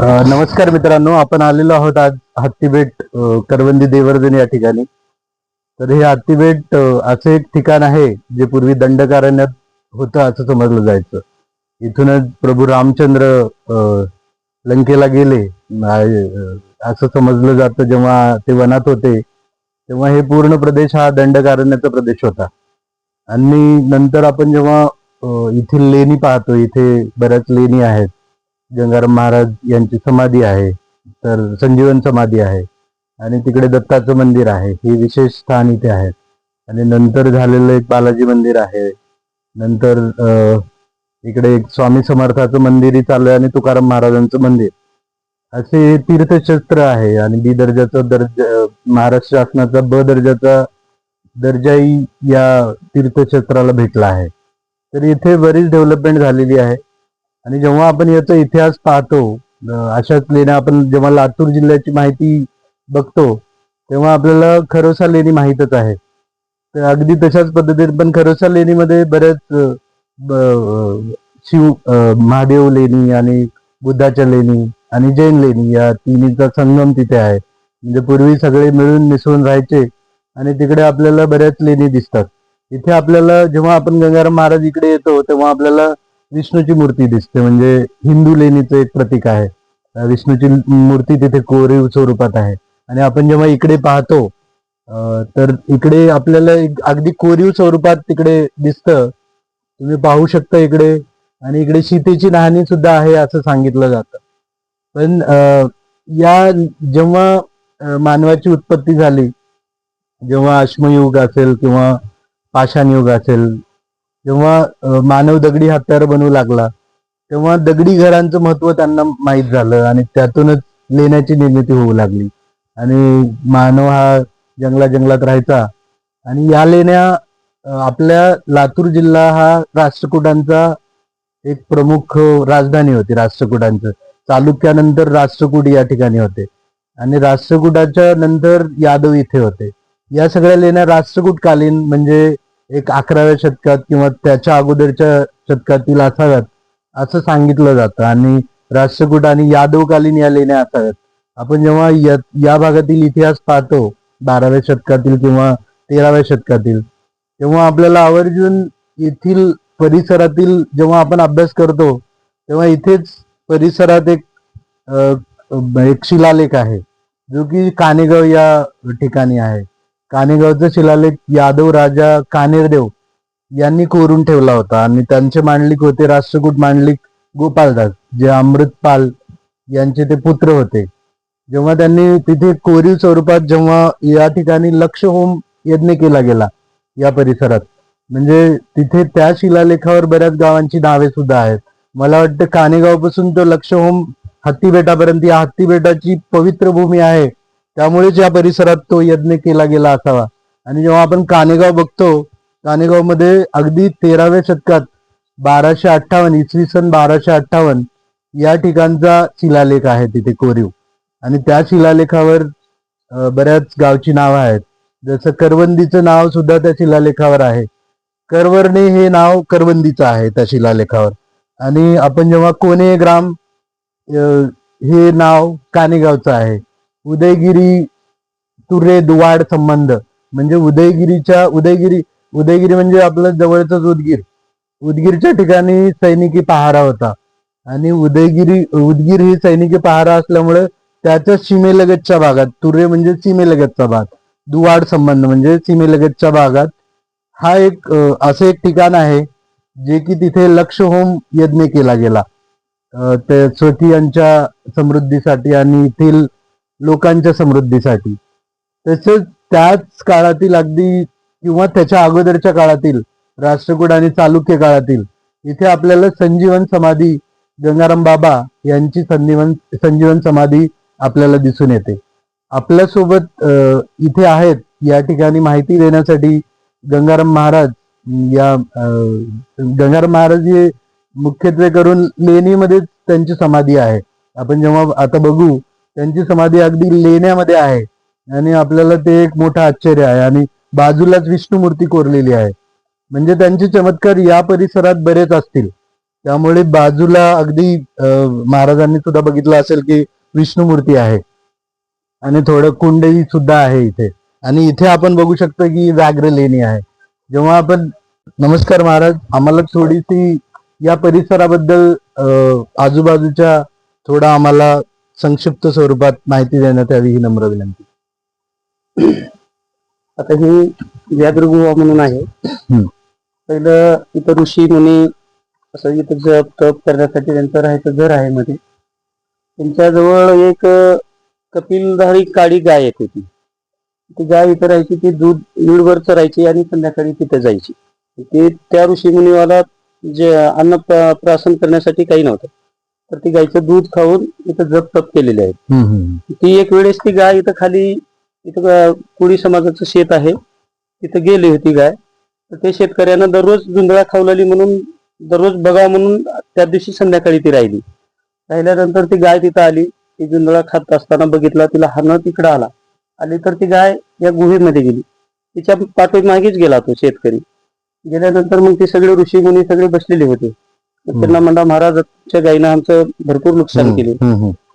नमस्कार मित्रांनो आपण आलेलो आहोत आज हत्तीबेट करवंदी देवर्धन या ठिकाणी. तर हे हत्तीबेट असं एक ठिकाण आहे जे पूर्वी दंडकारण्यात होतं असं समजलं जायचं. इथूनच प्रभू रामचंद्र लंकेला गेले. असं समजलं जातं जेव्हा ते वनात होते तेव्हा हे पूर्ण प्रदेश हा दंडकारण्याचा प्रदेश होता. आणि नंतर आपण जेव्हा इथे लेणी पाहतो इथे बऱ्याच लेणी आहेत. गंगाराम महाराज यांची समाधी आहे तर संजीवन समाधी आहे आणि तिकडे दत्ताचं मंदिर आहे हे विशेष स्थान इथे आहेत आणि नंतर झालेलं एक बालाजी मंदिर आहे नंतर इकडे एक स्वामी समर्थाचं मंदिरही चालू आहे आणि तुकाराम महाराजांचं मंदिर. असे तीर्थक्षेत्र आहे आणि बी दर्जाचा दर्जा महाराष्ट्र शासनाचा ब दर्जाचा दर्जाही या तीर्थक्षेत्राला भेटला आहे. तर इथे बरीच डेव्हलपमेंट झालेली आहे. आणि जेव्हा आपण याचा इतिहास पाहतो अशाच लेण्या आपण जेव्हा लातूर जिल्ह्याची माहिती बघतो तेव्हा आपल्याला खरोसा लेणी माहीतच आहे. तर अगदी तशाच पद्धतीने पण खरोसा लेणीमध्ये बऱ्याच शिव महादेव लेणी आणि बुद्धाच्या लेणी आणि जैन लेणी या तिन्हीचा संगम तिथे आहे. म्हणजे पूर्वी सगळे मिळून मिसळून राहायचे आणि तिकडे आपल्याला बऱ्याच लेणी दिसतात. इथे आपल्याला जेव्हा आपण गंगाराम महाराज इकडे येतो तेव्हा आपल्याला विष्णूची मूर्ती दिसते म्हणजे हिंदू लेणीचं एक प्रतीक आहे. विष्णूची मूर्ती तिथे कोरीव स्वरूपात आहे. आणि आपण जेव्हा इकडे पाहतो तर इकडे आपल्याला अगदी कोरीव स्वरूपात तिकडे दिसतं. तुम्ही पाहू शकता इकडे आणि इकडे सीतेची नाहणी सुद्धा आहे असं सांगितलं जातं. पण अं, या जेव्हा मानवाची उत्पत्ती झाली जेव्हा अश्मयुग असेल किंवा पाषाण युग असेल जेव्हा मानव दगडी हत्यार बनवू लागला तेव्हा दगडी घरांचं महत्त्व त्यांना माहीत झालं आणि त्यातूनच लेण्याची निर्मिती होऊ लागली. आणि मानव हा जंगला जंगलात राहायचा. आणि या लेण्या आपल्या लातूर जिल्हा हा राष्ट्रकुटांचा एक प्रमुख राजधानी होती राष्ट्रकुटांचं. चालुक्यानंतर राष्ट्रकूट या ठिकाणी होते. आणि राष्ट्रकुटाच्या नंतर यादव इथे होते. या सगळ्या लेण्या राष्ट्रकूटकालीन म्हणजे एक अकराव्या शतकात किंवा त्याच्या अगोदरच्या शतकातील असाव्यात असं सांगितलं जातं. आणि राष्ट्रकूट आणि यादवकालीन या लेण्या असाव्यात. आपण जेव्हा या या भागातील इतिहास पाहतो बाराव्या शतकातील किंवा तेराव्या शतकातील तेव्हा आपल्याला आवर्जून येथील परिसरातील जेव्हा आपण अभ्यास करतो तेव्हा इथेच परिसरात एक एक शिलालेख आहे जो की कानेगाव या ठिकाणी आहे. कानेगावचा शिलालेख यादव राजा कानेरदेव यांनी कोरून ठेवला होता. आणि त्यांचे मांडलिक होते राष्ट्रकूट मांडलिक गोपालदास जे अमृतपाल यांचे ते पुत्र होते. जेव्हा त्यांनी तिथे कोरीव स्वरूपात जेव्हा या ठिकाणी लक्ष होम यज्ञ केला गेला या परिसरात म्हणजे तिथे त्या शिलालेखावर बऱ्याच गावांची नावे सुद्धा आहेत. मला वाटतं कानेगावपासून तो लक्ष होम हत्ती बेटापर्यंत या हत्ती बेटाची पवित्र भूमी आहे. त्यामुळेच या परिसरात तो यज्ञ केला गेला असावा. आणि जेव्हा आपण कानेगाव बघतो कानेगावमध्ये अगदी तेराव्या शतकात बाराशे अठ्ठावन्न इसवी सन बाराशे अठ्ठावन्न या ठिकाणचा शिलालेख आहे तिथे कोरीव. आणि त्या शिलालेखावर बऱ्याच गावची नावं आहेत. जसं करवंदीचं नाव सुद्धा त्या शिलालेखावर आहे. करवर्णे हे नाव करवंदीचं आहे त्या शिलालेखावर. आणि आपण जेव्हा कोणे ग्राम हे नाव कानेगावचं आहे उदयगिरी तुरे दुवाड संबंध. म्हणजे उदयगिरीच्या उदयगिरी उदयगिरी म्हणजे आपलं जवळच उदगीर. उदगीरच्या ठिकाणी सैनिकी पहारा होता. आणि उदयगिरी उदगीर ही सैनिकी पहारा असल्यामुळे त्याच्या सीमेलगतच्या भागात तुरे म्हणजे सीमेलगतचा भाग दुवाड संबंध म्हणजे सीमेलगतच्या भागात हा एक असे असं एक ठिकाण आहे जे की तिथे लक्ष होम यज्ञ केला गेला. अं, ते स्वकीयांच्या समृद्धीसाठी आणि येथील लोकांच्या समृद्धीसाठी. तसेच त्याच काळातील अगदी किंवा त्याच्या अगोदरच्या काळातील राष्ट्रकूट आणि चालुक्य काळातील इथे आपल्याला संजीवन समाधी गंगाराम बाबा यांची संजीवन संजीवन समाधी आपल्याला दिसून येते. आपल्यासोबत इथे आहेत या ठिकाणी माहिती देण्यासाठी गंगाराम महाराज या गंगाराम महाराज हे मुख्यत्वे करून लेणीमध्ये त्यांची समाधी आहे. आपण जेव्हा आता बघू त्यांची समाधी अगदी लेण्यामध्ये आहे. आणि आपल्याला ते एक मोठं आश्चर्य आहे. आणि बाजूलाच विष्णू मूर्ती कोरलेली आहे. म्हणजे त्यांचे चमत्कार या परिसरात बरेच असतील. त्यामुळे बाजूला अगदी महाराजांनी सुद्धा बघितलं असेल की विष्णुमूर्ती आहे. आणि थोडं कुंडही सुद्धा आहे इथे. आणि इथे आपण बघू शकतो की व्याघ्र लेणी आहे. जेव्हा आपण नमस्कार महाराज आम्हाला थोडीशी या परिसराबद्दल आजूबाजूच्या थोडा आम्हाला संक्षिप्त स्वरूपात माहिती देण्यात यावी ही नम्र विनंती. आता ही व्याघ्रगुहा म्हणून आहे. पहिलं इथं ऋषी मुनी असं इथं जप तप करण्यासाठी त्यांचं राहायचं घर आहे मध्ये. त्यांच्याजवळ एक कपिलधारी काळी गाय एक होती. ती गाय इथं राहायची ती दूध वीडवर चरायची आणि संध्याकाळी तिथे जायची. ते त्या ऋषी मुनीवाला जे अन्न प्रा- प्राशन करण्यासाठी काही नव्हतं. तर ती गायचं दूध खाऊन इथं जप तप केलेले आहेत. ती एक वेळेस ती गाय इथं खाली इथं कोळी समाजाचं शेत आहे. तिथं गेली होती गाय. तर ते शेतकऱ्यांना दररोज जुंधळा खावलेली म्हणून दररोज बघावं म्हणून त्या दिवशी संध्याकाळी ती राहिली. राहिल्यानंतर ती गाय तिथं आली. ती जुंधळा खात असताना बघितला तिला हाणं तिकडं आला. आली तर ती गाय या गुहेमध्ये गेली. तिच्या पाठीमागेच गेला तो शेतकरी. गेल्यानंतर मग ते सगळे ऋषी मुनी सगळे बसलेले होते. त्यांना म्हणला महाराजच्या गायीनं आमचं भरपूर नुकसान केले.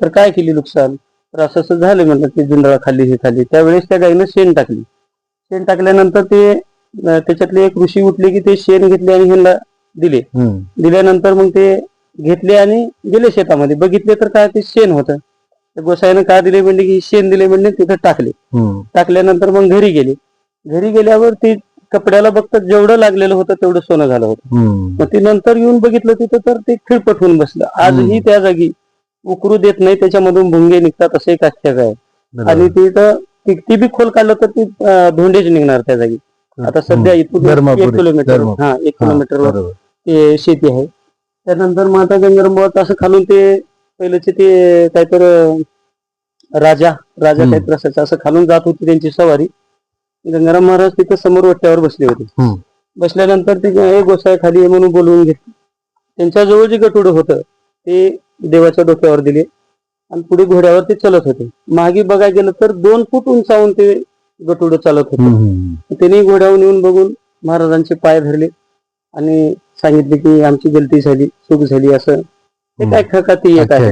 तर काय केली नुकसान? तर असं असं झालं म्हणलं ते जुंधळा खाल्ली हे खाल्ली त्यावेळेस त्या गायीनं शेण टाकली. शेण टाकल्यानंतर ते त्याच्यातले एक ऋषी उठले की ते शेण घेतले आणि ह्यांना दिले. दिल्यानंतर मग ते घेतले आणि गेले शेतामध्ये. बघितले तर काय ते शेण होतं. गोसाईनं काय दिले म्हणजे की शेण दिले म्हणजे तिथं टाकले. टाकल्यानंतर मग घरी गेले. घरी गेल्यावर ती कपड्याला बघतात जेवढं लागलेलं होतं तेवढं सोनं झालं होतं. मग ती नंतर येऊन बघितलं तिथं तर ते खिळपट होऊन बसलं. आजही त्या जागी उकरू देत नाही त्याच्यामधून भुंगे निघतात असं एक आख्याक आहे. आणि तिथं किती बी खोल काढलं तर ती धोंडेच निघणार त्या जागी. आता सध्या इथून एक किलोमीटर. हा एक किलोमीटरवर बरोबर. ते शेती आहे. त्यानंतर मग आता गंगारामबाबा असं खालून ते पहिल्याचे ते काहीतर राजा राजा. काहीतरी असायचं असं खालून जात होती त्यांची सवारी. गंगाराम महाराज तिथं समोर वट्ट्यावर बसले होते. बसल्यानंतर ते हे गोसाई खाली म्हणून बोलवून घेतलं त्यांच्याजवळ जे गटुड होतं ते देवाच्या डोक्यावर दिले आणि पुढे घोड्यावर ते चलत होते. मागे बघायला गेलं तर दोन फूट उंचावून ते गटुड चालत होते. त्यांनी घोड्यावरून येऊन बघून महाराजांचे पाय धरले आणि सांगितले की आमची गलती झाली चूक झाली असं. ते काय खका ती एक अच्छा, आहे.